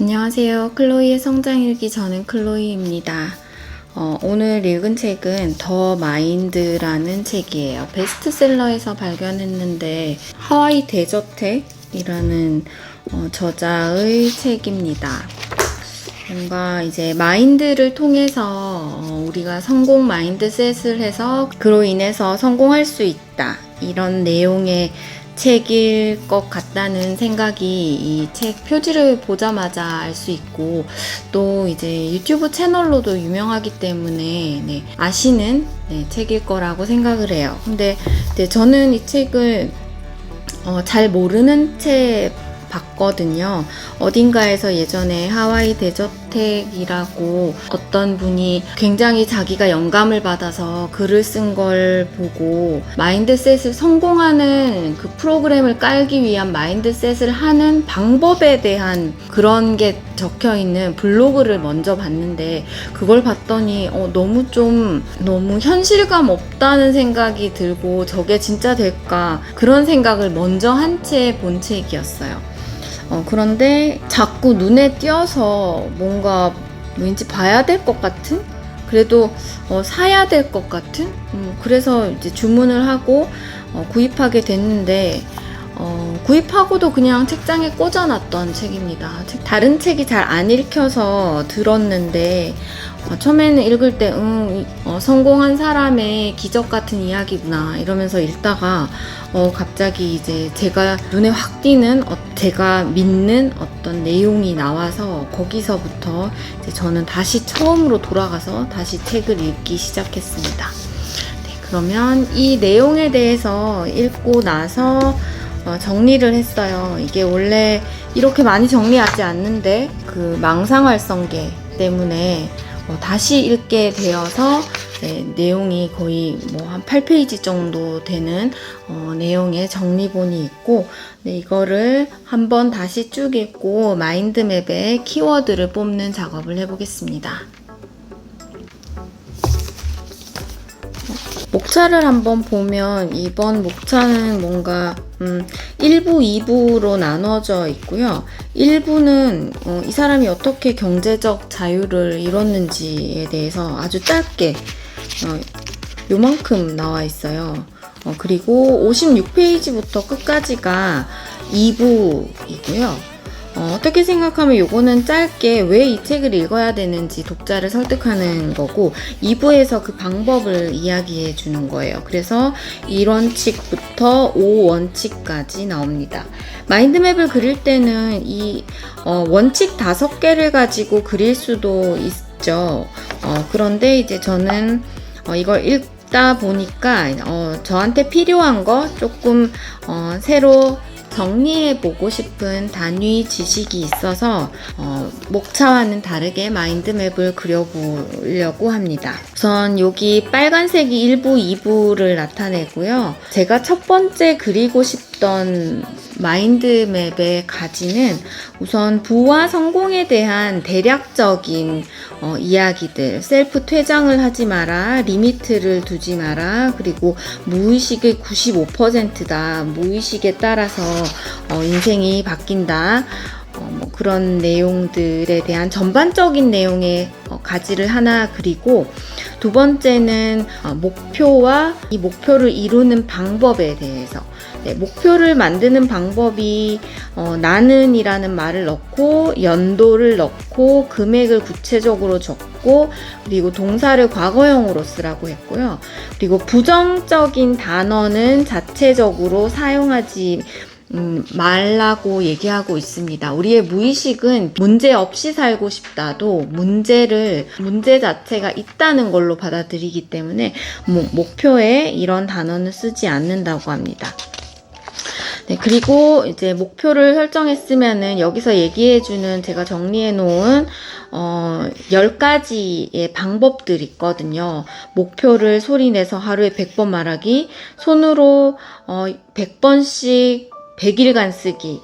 안녕하세요. 클로이의 성장일기 저는 클로이입니다. 어, 오늘 읽은 책은 더 마인드라는 책이에요. 베스트셀러에서 발견했는데 하와이 대저택이라는 어, 저자의 책입니다. 뭔가 이제 마인드를 통해서 어, 우리가 성공 마인드셋을 해서 그로 인해서 성공할 수 있다. 이런 내용의 책일 것 같다는 생각이 이 책 표지를 보자마자 알 수 있고 또 이제 유튜브 채널로도 유명하기 때문에 네, 아시는 네, 책일 거라고 생각을 해요. 근데 네, 저는 이 책을 어, 잘 모르는 채 봤거든요. 어딘가에서 예전에 하와이 대 저택이라고 어떤 분이 굉장히 자기가 영감을 받아서 글을 쓴 걸 보고 마인드셋을 성공하는 그 프로그램을 깔기 위한 마인드셋을 하는 방법에 대한 그런 게 적혀 있는 블로그를 먼저 봤는데 그걸 봤더니 어, 너무 좀 너무 현실감 없다는 생각이 들고 저게 진짜 될까 그런 생각을 먼저 한 채 본 책이었어요. 어, 그런데 자꾸 눈에 띄어서 뭔가 왠지 봐야 될 것 같은? 그래도 어, 사야 될 것 같은? 음, 그래서 이제 주문을 하고 어, 구입하게 됐는데 어, 구입하고도 그냥 책장에 꽂아놨던 책입니다. 책- 다른 책이 잘 안 읽혀서 들었는데 어, 처음에는 읽을 때 음, 어, 성공한 사람의 기적 같은 이야기구나 이러면서 읽다가 어, 갑자기 이제 제가 눈에 확 띄는 어, 제가 믿는 어떤 내용이 나와서 거기서부터 저는 다시 처음으로 돌아가서 다시 책을 읽기 시작했습니다. 네, 그러면 이 내용에 대해서 읽고 나서 어, 정리를 했어요. 이게 원래 이렇게 많이 정리하지 않는데 그 망상활성계 때문에 어, 다시 읽게 되어서 네, 내용이 거의 뭐 한 8페이지 정도 되는 어, 내용의 정리본이 있고 네, 이거를 한번 다시 쭉 읽고 마인드맵에 키워드를 뽑는 작업을 해보겠습니다. 목차를 한번 보면 이번 목차는 뭔가 음, 1부, 2부로 나눠져 있고요. 1부는 어, 이 사람이 어떻게 경제적 자유를 이뤘는지에 대해서 아주 짧게 어, 요만큼 나와 있어요. 어, 그리고 56페이지부터 끝까지가 2부이고요. 어, 어떻게 생각하면 요거는 짧게 왜 이 책을 읽어야 되는지 독자를 설득하는 거고 2부에서 그 방법을 이야기해 주는 거예요. 그래서 1원칙부터 5원칙까지 나옵니다. 마인드맵을 그릴 때는 이 어, 원칙 다섯 개를 가지고 그릴 수도 있죠. 어, 그런데 이제 저는 어, 이걸 읽다 보니까 어, 저한테 필요한 거 조금 어, 새로 정리해 보고 싶은 단위 지식이 있어서 어, 목차와는 다르게 마인드맵을 그려보려고 합니다. 우선 여기 빨간색이 1부, 2부를 나타내고요. 제가 첫 번째 그리고 싶던 마인드맵의 가지는 우선 부와 성공에 대한 대략적인 어, 이야기들, 셀프 퇴장을 하지 마라, 리미트를 두지 마라, 그리고 무의식의 95%다, 무의식에 따라서 어, 인생이 바뀐다. 어, 뭐 그런 내용들에 대한 전반적인 내용의 어, 가지를 하나 그리고 두 번째는 어, 목표와 이 목표를 이루는 방법에 대해서 네, 목표를 만드는 방법이 어, 나는이라는 말을 넣고 연도를 넣고 금액을 구체적으로 적고 그리고 동사를 과거형으로 쓰라고 했고요. 그리고 부정적인 단어는 자체적으로 사용하지 음, 말라고 얘기하고 있습니다. 우리의 무의식은 문제 없이 살고 싶다도 문제를, 문제 자체가 있다는 걸로 받아들이기 때문에 뭐, 목표에 이런 단어는 쓰지 않는다고 합니다. 네, 그리고 이제 목표를 설정했으면은 여기서 얘기해주는 제가 정리해 놓은 어, 10가지의 방법들이 있거든요. 목표를 소리내서 하루에 100번 말하기, 손으로 어, 100번씩 100일간 쓰기,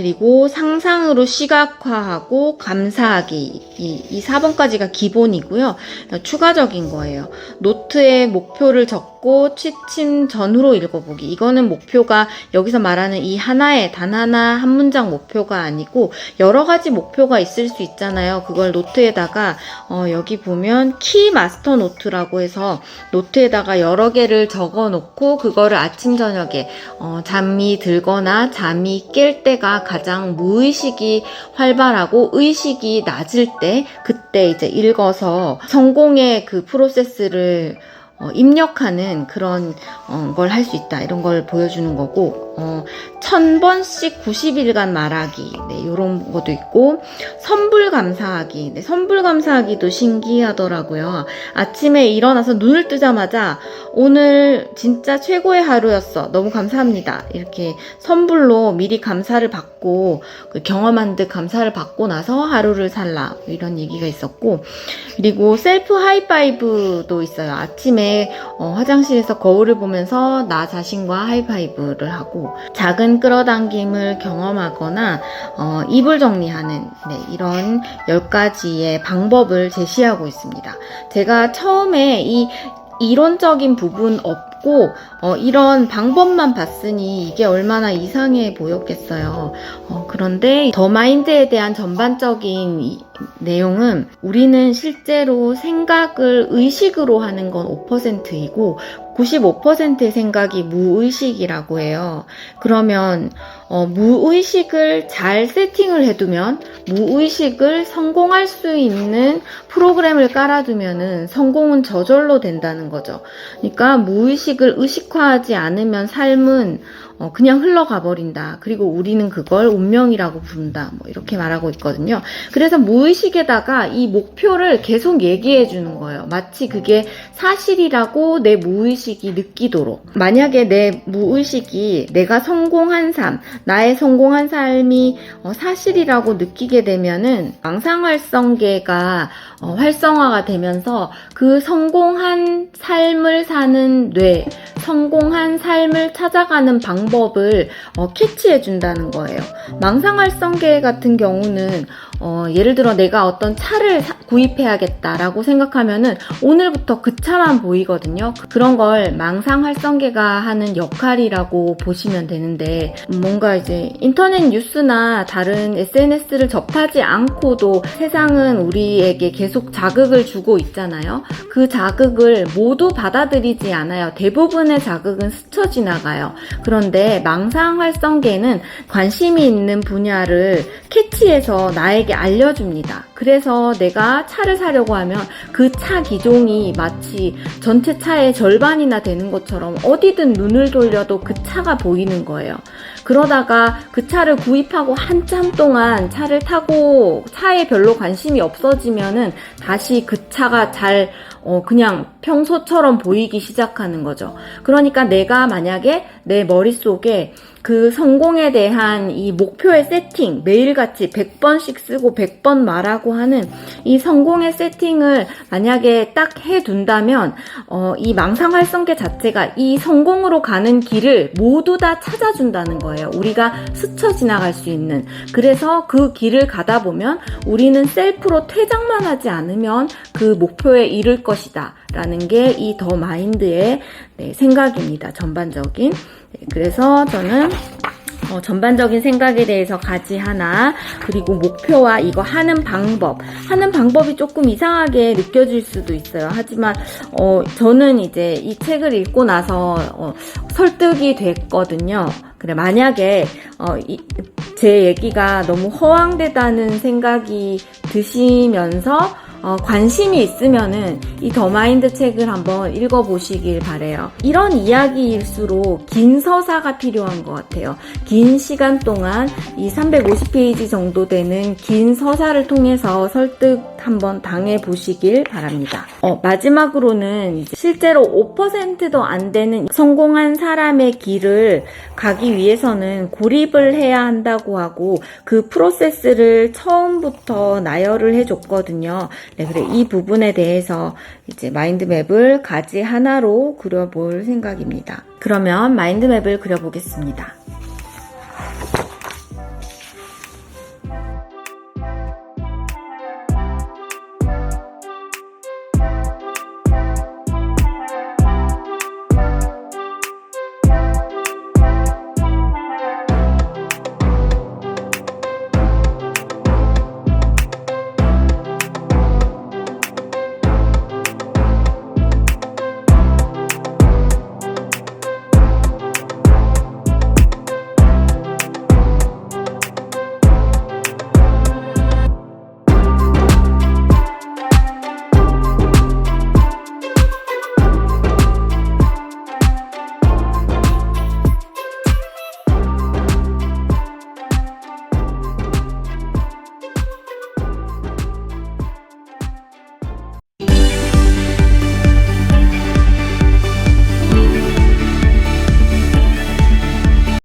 그리고 상상으로 시각화하고 감사하기 이, 이 4번까지가 기본이고요. 추가적인 거예요. 노트에 목표를 적고 읽고 취침 전후로 읽어보기. 이거는 목표가 여기서 말하는 이 하나의 단 하나 한 문장 목표가 아니고 여러 가지 목표가 있을 수 있잖아요. 그걸 노트에다가 어, 여기 보면 키 마스터 노트라고 해서 노트에다가 여러 개를 적어 놓고 그거를 아침 저녁에 어, 잠이 들거나 잠이 깰 때가 가장 무의식이 활발하고 의식이 낮을 때 그때 이제 읽어서 성공의 그 프로세스를 어, 입력하는 그런 어, 걸할 수 있다. 이런 걸 보여주는 거고 어, 천 번씩 90일간 말하기. 네, 이런 것도 있고 선불 감사하기. 네, 선불 감사하기도 신기하더라고요. 아침에 일어나서 눈을 뜨자마자 오늘 진짜 최고의 하루였어. 너무 감사합니다. 이렇게 선불로 미리 감사를 받고 그 경험한 듯 감사를 받고 나서 하루를 살라. 이런 얘기가 있었고 그리고 셀프 하이파이브도 있어요. 아침에 어, 화장실에서 거울을 보면서 나 자신과 하이파이브를 하고 작은 끌어당김을 경험하거나 어, 이불 정리하는 네, 이런 10가지의 방법을 제시하고 있습니다. 제가 처음에 이 이론적인 부분 없 고 어, 이런 방법만 봤으니 이게 얼마나 이상해 보였겠어요. 어, 그런데 더 마인드에 대한 전반적인 이- 내용은 우리는 실제로 생각을 의식으로 하는 건 5%이고 95%의 생각이 무의식이라고 해요. 그러면 어, 무의식을 잘 세팅을 해두면 무의식을 성공할 수 있는 프로그램을 깔아두면은 성공은 저절로 된다는 거죠. 그러니까 무의식 을 의식화하지 않으면 삶은 어, 그냥 흘러가 버린다. 그리고 우리는 그걸 운명이라고 부른다. 뭐 이렇게 말하고 있거든요. 그래서 무의식에다가 이 목표를 계속 얘기해 주는 거예요. 마치 그게 사실이라고 내 무의식이 느끼도록. 만약에 내 무의식이 내가 성공한 삶, 나의 성공한 삶이 어, 사실이라고 느끼게 되면은 망상활성계가 어, 활성화가 되면서 그 성공한 삶을 사는 뇌, 성공한 삶을 찾아가는 방법 을 어, 캐치해 준다는 거예요. 망상활성계 같은 경우는 어, 예를 들어 내가 어떤 차를 사- 구입해야겠다라고 생각하면은 오늘부터 그 차만 보이거든요. 그런 걸 망상 활성계가 하는 역할이라고 보시면 되는데 뭔가 이제 인터넷 뉴스나 다른 SNS를 접하지 않고도 세상은 우리에게 계속 자극을 주고 있잖아요. 그 자극을 모두 받아들이지 않아요. 대부분의 자극은 스쳐 지나가요. 그런데 망상 활성계는 관심이 있는 분야를 캐치해서 나에게 알려줍니다. 그래서 내가 차를 사려고 하면 그 차 기종이 마치 전체 차의 절반이나 되는 것처럼 어디든 눈을 돌려도 그 차가 보이는 거예요. 그러다가 그 차를 구입하고 한참 동안 차를 타고 차에 별로 관심이 없어지면은 다시 그 차가 잘 어, 그냥 평소처럼 보이기 시작하는 거죠. 그러니까 내가 만약에 내 머릿속에 그 성공에 대한 이 목표의 세팅, 매일같이 100번씩 쓰고 100번 말하고 하는 이 성공의 세팅을 만약에 딱 해둔다면, 어, 이 망상활성계 자체가 이 성공으로 가는 길을 모두 다 찾아준다는 거예요. 우리가 스쳐 지나갈 수 있는. 그래서 그 길을 가다 보면 우리는 셀프로 퇴장만 하지 않으면 그 목표에 이를 것이다. 라는 게 이 더 마인드의 네, 생각입니다. 전반적인. 네, 그래서 저는 어, 전반적인 생각에 대해서 가지 하나, 그리고 목표와 이거 하는 방법. 하는 방법이 조금 이상하게 느껴질 수도 있어요. 하지만, 어, 저는 이제 이 책을 읽고 나서, 어, 설득이 됐거든요. 그래, 만약에, 어, 이, 제 얘기가 너무 허황되다는 생각이 드시면서, 어, 관심이 있으면은 이 더 마인드 책을 한번 읽어보시길 바래요. 이런 이야기일수록 긴 서사가 필요한 것 같아요. 긴 시간 동안 이 350페이지 정도 되는 긴 서사를 통해서 설득 한번 당해 보시길 바랍니다. 어, 마지막으로는 실제로 5%도 안 되는 성공한 사람의 길을 가기 위해서는 고립을 해야 한다고 하고 그 프로세스를 처음부터 나열을 해줬거든요. 네, 그래 이 부분에 대해서 이제 마인드맵을 가지 하나로 그려볼 생각입니다. 그러면 마인드맵을 그려보겠습니다.